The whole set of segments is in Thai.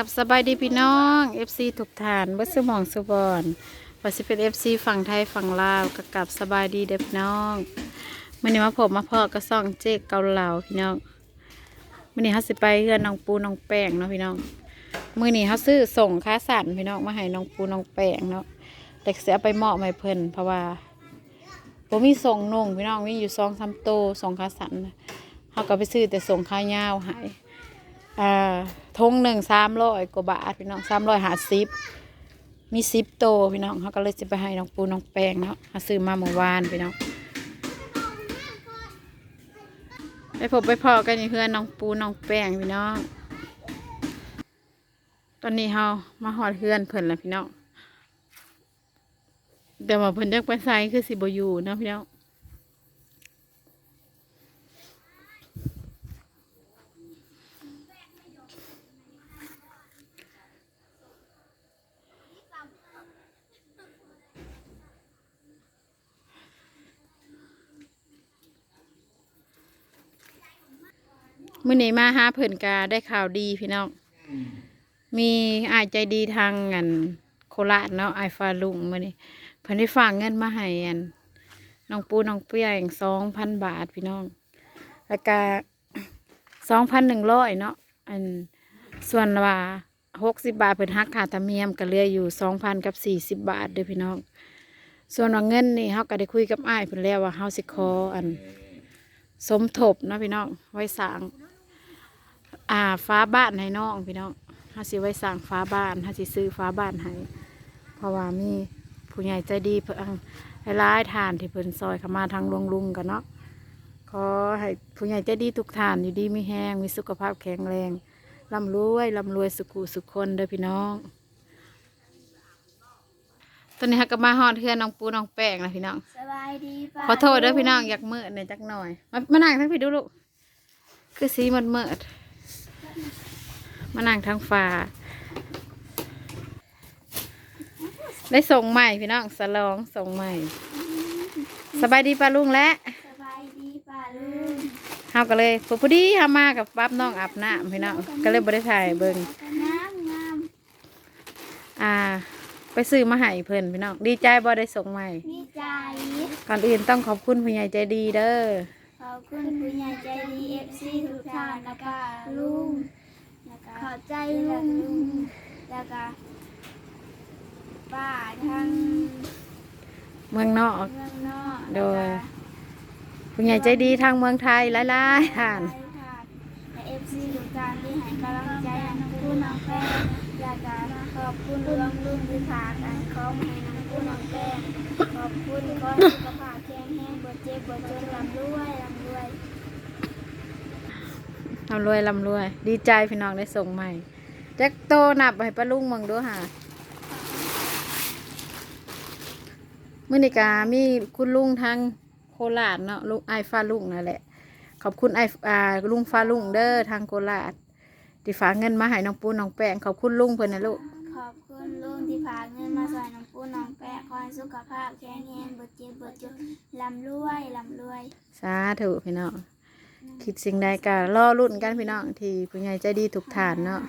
กับสบายดีพี่น้อง FC ทุกท่านเบิดสมองสุบอนว่าสิเป็น FC ฝั่งไทยฝั่งลาวก็กับสบายดีเด้อพี่น้องมื่อนี้มาพบมาพอก็ซ่องเจ๊กเกาเหลาพี่น้องมื่อนี้เขาสิไปเฮือนน้องปูน้องแป้งเนาะพี่น้องมื่อนี้เขาซื้อส่งค้าสันพี่น้องมาให้น้องปูน้องแป้งเนาะแต่เสียไปเหมาะไม่เพิ่นเพราะว่าผมมีส่งนงพี่น้องมีอยู่สองสามโตส่งค้าสันน่ะเขาก็ไปซื้อแต่ส่งค้าวยาวหายอ่า ทงหนึ่งสามร้อยกว่าบาทพี่น้องสามร้อยหาสิบมีสิบโตพี่น้องเขาก็เลยจะไปให้น้องปูน้องแป้งเนาะเขาซื้อมาเมื่อวานพี่น้องไปพบไปพอกันเพื่อนน้องปูน้องแป้งพี่น้อง ตอนนี้เขามาหอดเพื่อนเพิ่นแล้วพี่น้องเดี๋ยวมาเพิ่นเรียกไปไซคือสิบอยู่เนาะพี่น้อง มื่อนี้มาหาเพิ่นกาได้ข่าวดีพี่น้อง มีอายใจดีทางอันโคราชเนาะไอายฟาลุงมื่อนี้เพิ่นได้ฝากเงินมาให้อันน้องปูน้องเปียงสองพันบาทพี่น้อง แล้วก็สองพันหนึ่งร้อยเนาะอันส่วนว่าหกสิบบาทเพิ่นหักค่าธรรมเนียมก็เหลืออยู่สองพันกับสี่สิบบาทเด้อพี่น้อง ส่วนว่าเงินนี่เฮาก็ได้คุยกับอ้ายเพิ่นแล้วว่าเฮาสิขออัน สมทบเนาะพี่น้องไว้สร้าง อ่าฟ้าบ้านให้น้องพี่น้องถ้าสิไว้สร้างฟ้าบ้านถ้าสิซื้อฟ้าบ้านให้เพราะว่ามีผู้ใหญ่ใจดีเพิ่งหลายๆทานที่เพิ่นซอยเข้ามาทางลวงลุงกันเนาะขอให้ผู้ใหญ่ใจดีทุกทานอยู่ดีมีแห้งมีสุขภาพแข็งแรงร่ำรวยร่ำรวยสุขุสุขคนเด้อพี่น้อง ตอนนี้ฮักก็มาฮอดเพื่อนน้องปูน้องแป้งนะพี่น้อง สบายดีป่ะขอโทษเด้อพี่น้องอยากเมื่อเนี่ยจักหน่อย มามานั่งทั้งพี่ดูลูก คือสีมันเมื่อด มานั่งทางฟ้าได้ส่งใหม่พี่น้องสลองส่งใหม่ สบายดีป้าลุงและสบายดีป่ะลุงเฮาก็เลยพอดีเฮามากับปั๊บน้องอาบน้ำพี่น้องก็เลยบ่ได้ถ่ายเบิ่งงามงามอ่า ไปซื้อมาให้เพิ่นพี่น้องดีใจบ่ได้ส่งใหม่ดีใจก่อนอื่นต้องขอบคุณผู้ใหญ่ใจดีเด้อข อบคุณผู้ใหญ่ใจดีเอฟซีทุกท่านแล้วก็ลุงแล้วก็ขอบใจลุงแล้วก็ป้าทั้งเมืองนอก เมืองนอกโดย ผู้ใหญ่ใจดีทางเมืองไทยหลายๆท่านและเอฟซีทุกท่านที่ให้กำลังใจน้องกู้น้องแป้งแล้วก็ขอบคุณรวมลุงที่พากันเขามาให้น้องกู้น้องแป้งขอบคุณขอให้สุขภาพแข็ง เจ็บบ่จนลำรวยลำรวยลำรวยลำรวย ดีใจพี่น้องได้ส่งใหม่แจ็คโตนับให้ป้าลุงมืองดูหามื่อนิกามีคุณลุงทางโคราชเนาะลุงไอฟ้าลุงนั่นแหละ ขอบคุณไออ่าลุงฟ้าลุงเด้อทางโคราชที่ฝากเงินมาให้น้องปูน้องแป้งขอบคุณลุงเพิ่อนนะลูกขอบคุณลุงที่พากเงินมาใส่น้อง ปูน้องแปะขอให้สุขภาพแข็งแรงบ่เจ็บบ่จนลำรวยลำรวยสาธุพี่น้องคิดสิ่งใดก็รอรุ่นกันพี่น้องที่ผู้ใหญ่ใจดีทุกฐานเนาะ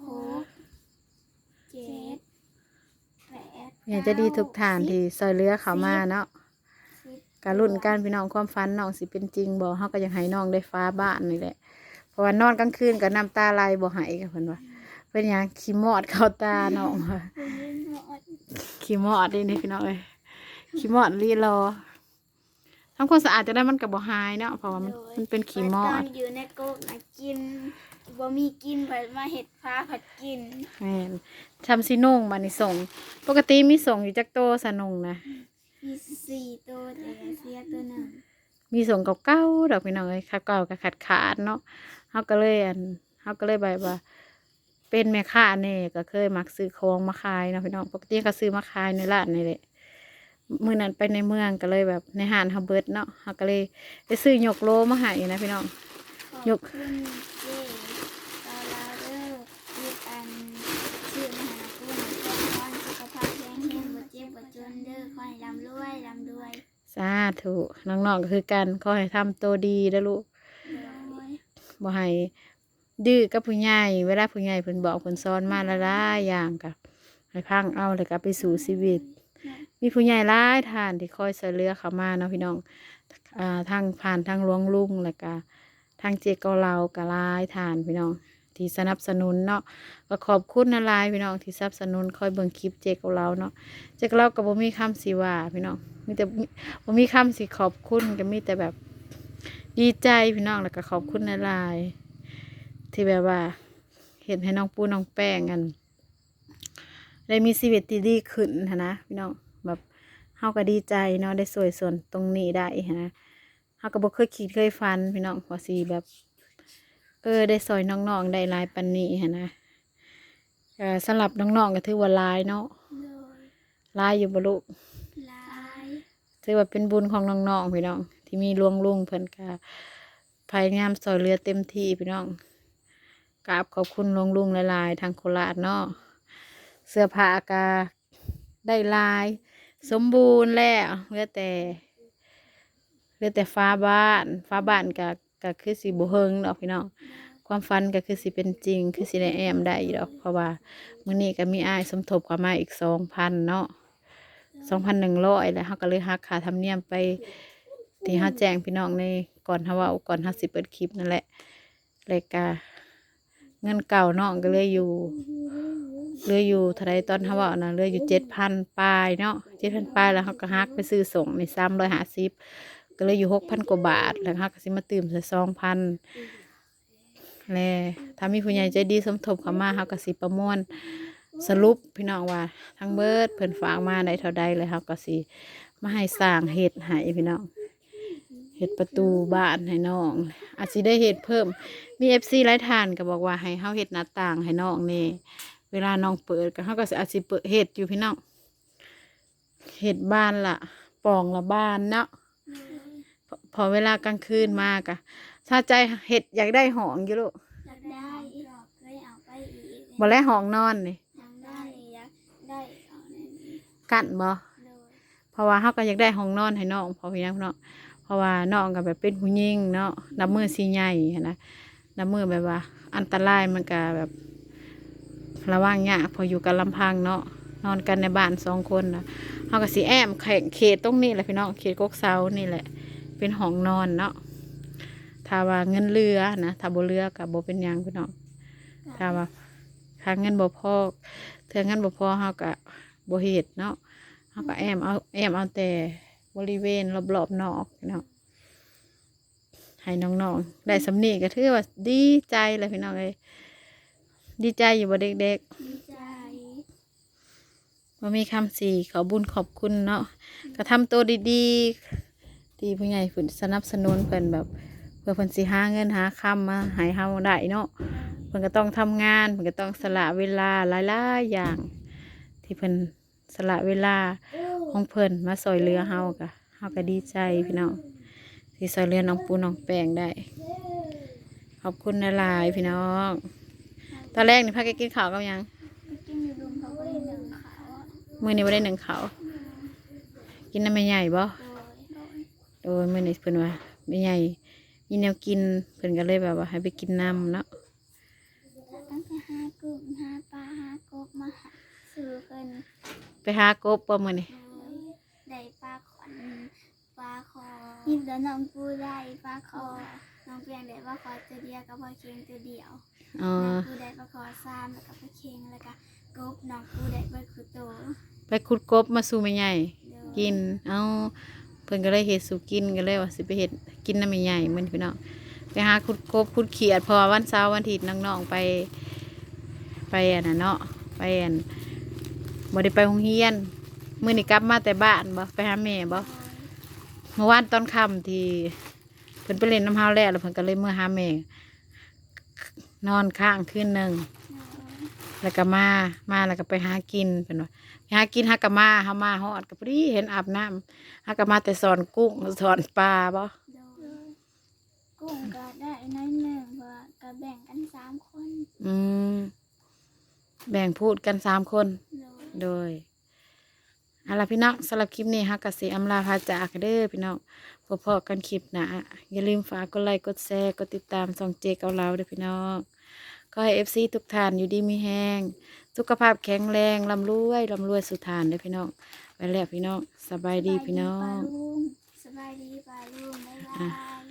หกเจ็ดแปดผู้ใหญ่ใจดีทุกฐานที่ซอยเหลือเขามาเนาะสิบการรุ่นการพี่น้องความฝันน้องสิเป็นจริงบ่เฮาก็ยังให้น้องได้ฟ้าบ้านนี่แหละเพราะว่านอนกลางคืนก็น้ำตาไหลบ่ไหายกับเพิ่นว่าเป็นหยังขี้มอดเข้าตาน้องว่าคุณลุงหอด ขี้มอดนี่นี่พี่น้องเอ้ยขี้มอดลีรอทำความสะอาดจะได้มันก็บ่หายเนาะเพราะว่ามันมันเป็นขี้มอตอดนอยู่ในกบนะกินบ่มีกินผัดมาเห็ดฟ้าผัดกินแม่นทำซินุ่งมานี่ส่ง ปกติมีส่งอยู่จักโตสะนุงนะมีสี่ตัวแต่เสียตัวหนึ่งมีส่งเก่าๆดอกพี่น้องเอ้ยขาเก่าก็ขาดขาดๆเนาะเฮาก็เลยอันเฮาก็เลยแบบว่า เป็นแม่ค้าแน่ก็เคยมักซื้อของมาขายเนาะพี่น้องปกติก็ซื้อมาขายในร้านนี่แหละมื้อนั้นไปในเมืองก็เลยแบบในห้างเฮาเบิดเนาะเฮาก็เลยไปซื้อยกโลมาให้นะพี่น้องขอบยกคุณเจตาลาเดอร์ยีอันชื่อมหาคุณขอให้สุขภาพแข็งแรงบ่เจ็บบ่จนเด้อขอให้ร่ำรวยร่ำรวยสาธุน้องๆก็คือกันขอให้ทำตัวดีเด้อลูกโดยบ่ให้ ดื้อกับผู้ใหญ่เวลาผู้ใหญ่เพิ่นบอกเพิ่นสอนมาละลายๆอย่างกับให้พังเอาแล้วก็ไปสู่ชีวิต มีผู้ใหญ่หลายท่านที่คอยช่วยเหลือเข้ามาเนาะพี่น้องอ่าทางผ่านทางหลวงลุงแล้วก็ทางเจเกาเหลาก็หลายท่านพี่น้องที่สนับสนุนเนาะก็ขอบคุณนะลายพี่น้องที่สนับสนุนคอยเบิ่งคลิปเจเกาเหลาเนาะเจกเหลาก็บ่มีคำสิว่าพี่น้องมีแต่บ่มีคำสิขอบคุณก็มีแต่แบบดีใจพี่น้องแล้วก็ขอบคุณนะลาย ที่แบบว่าเห็นให้น้องปูน้องแป้งกัน ได้มีชีวิตที่ดีขึ้นหั้นนะพี่น้องแบบเฮาก็ดีใจเนาะได้สวยส่วนตรงนี้ได้หั้นนะเฮาก็บ่เคยคิดเคยฝันพี่น้องว่าสิแบบ เออ ได้ซอยน้องๆได้หลายปันนี้หั้นนะเอ่อสำหรับน้องๆก็ถือว่าหลายเนาะโดยหลายอยู่บ่ลูกหลายถือว่าเป็นบุญของน้องๆพี่น้อง ที่มีหลวงลุงเพิ่นก็พยายามซอยเหลือเต็มที่พี่น้อง กราบขอบคุณหลวงลุงหลายๆทางโคราชเนาะเสื้อผ้าก็ได้ลาย สมบูรณ์แล้วเหลือแต่เหลือแต่ฟ้าบ้านฟ้าบ้านก็ก็คือสีบุเฮงดอกพี่น้องความฝันก็คือสิเป็นจริง คือสิได้แอมได้อยู่ดอก เพราะว่ามื้อนี้ก็มีอ้ายสมทบเข้ามาอีกสองพันเนาะสองพันหนึ่งร้อยแล้วเขาก็เลยหักค่าธรรมเนียมไปที่เขาแจ้งพี่น้องในก่อนเขาว่าก่อนเขาสิเปิดคลิปนั่นแหละเลยกา เงินเก่าน้องก็เลยอยู่เลืออยู่เท่าไรตอนเขาบอกนะเลืออยู่เจ็ดพันปลายเนาะเจ็ดพันปลายแล้วเขาก็ฮักไปซื้อส่งในซ้ำร้อยห้าสิบก็เลยอยู่หกพันกว่าบาท แล้วเขาก็สิมาตื่มใส่สองพันแล้วถ้ามีผู้ใหญ่ใจดีสมทบเข้ามาเขาก็สิประมวลสรุปพี่น้องว่า ทั้งเบิดเพิ่นฝากมาได้เท่าใดเลยเขาก็สิมาให้สร้างเห็ดให้พี่น้อง เห็ดประตูบ้านให้น้อง อาจสิได้เห็ดเพิ่ม มีเอฟซีหลายทานก็บอกว่าให้เฮาเห็ดหน้าต่างให้น้องนี่เวลาน้องเปิดก็เขาก็สิอาจสิเปิดเห็ดอยู่พี่น้องเห็ดบ้านละปองละบ้านเนาะพอพอเวลากลางคืนมากะถ้าใจเห็ดอยากได้หองอยู่ลูกอยากได้อีกเคยเอาไปอีกบ่แลหองนอนนี่อยากได้อยากได้เอาในนี้กั้นบ่โดยเพราะว่าเขาก็อยากได้ห้องนอนให้น้องเพอพี่น้องเนาะ เพราะว่าน้องก็แบบเป็นผู้หญิงเนาะน้ำมือสีใหญ่นะน้ำมือแบบว่า อันตรายมันก็แบบระวังยากพออยู่กันลำพังเนาะนอนกันในบ้านสองคนนะเขาก็สีแอมแข่งเขตตรงนี้แหละพี่น้องเขตกกเซานี่แหละ เป็นห้องนอนเนาะถ้าว่าเงินเรือนะถ้าโบเรือกับโบเป็นยังพี่น้องถ้าว่าค่าเงินบ่พอเธอเงินบ่พอเขาก็บ่เฮ็ดเนาะเขาก็แอมเอาแอมเอาแต่ บริเวณรอบๆนอกพี่น้องให้น้องๆ ได้สำนีก็ถือว่าดีใจเลยพี่น้องเลยดีใจอยู่บ่เด็กๆดีใจว่ามีคำสี่ขอบุญขอบคุณเนาะก็ทำตัวดีๆ ที่ผู้ใหญ่ฝืนสนับสนุนเพิ่นแบบ เพื่อเพิ่นสิหาเงินหาคำมาให้เฮาได้เนาะเพิ่นก็ต้องทำงานเพิ่นก็ต้องสละเวลาหลายๆอย่าง ที่เพิ่น สละเวลาของเพิ่นมาซอยเรือเฮาก็เฮาก็ดีใจพี่น้องที่ซอยเรือน้องปูน้องแปงได้ ขอบคุณหลายๆพี่น้อง ตอนแรกนี่พาแกกินข้าวกับหยังก็กินอยู่รุมเขาก็เลยหนึ่งเขาอะมื้อนี้บ่ได้หนึ่งเขาวกินน้ำแม่ใหญ่บ่โดยโดยโดยมื่อนี้เพิ่นว่าไม่ใหญ่ มีแนวกินเพิ่นก็เลยแบบว่า ให้ไปกินน้ำเนาะตั้งแต่ห้ากุ้งห้าปลาห้ากบมาหาซื้อเพิ่น ไปหากบบ่มื่อนี้ได้ปลาขอนปลาคอยิบแล้วน้องปูได้ปลาคอ น้องเพียงได้ปลาคอตัวเดียวกับปลาเค็งตัวเดียวอ๋อน้องปูได้ปลาคอซ้ำแล้วก็ปลาเค็งแล้วก็กบน้องปูได้เบิดคือโตไปขุดกบมาสู่แม่ใหญ่เดี๋ยวกิน เอาเพิ่นก็เลยเฮ็ดสู่กินก็เลยว่าสิไปเฮ็ดกินน้ำแม่ใหญ่มื้อนี้พี่น้องไปหาขุดกบขุดเขียดเพอวันเสาร์วันอาทิตย์น้องๆไป ไปอันน่ะเนาะไปอัน บ่ได้ไปโรงเรียนมื้อนี้กลับมาแต่บ้านบ่ไปหาแม่บ่เมื่อวานตอนค่ำที่เพิ่นไปเล่นน้ำเฮาแล้วแล้วเพิ่นก็เลยเมื่อหาแม่นอนข้างคืนหนึ่งแล้วก็มามาแล้วก็ไปหากินเพิ่นว่าไปหากินหากะมาเฮามาฮอดก็พอดีเห็นอาบน้ำหากะมาแต่สอนกุ้งสอนปลาบ่โดยกุ้งก็ได้น้อยหนึ่งเพราะว่าก็แบ่งกันสามคน อืมแบ่งพูดกันสามคน โดยเอาล่ะพี่น้องสำหรับคลิปนี้ฮักกสิอำลาพาจากเด้อพี่น้องพบพอกันคลิปหนะอย่าลืมฝากกดไลค์กดแชร์กดติดตามส่องเจเกาเหลาเด้อพี่น้องก็ให้เอฟซีทุกท่านอยู่ดีมีแห้งสุขภาพแข็งแรงลำรวยลำรวยสุทานเด้อพี่น้องไปแล้วพี่น้องสบายดีพี่น้องสบายดีปาลุงบ๊ายบาย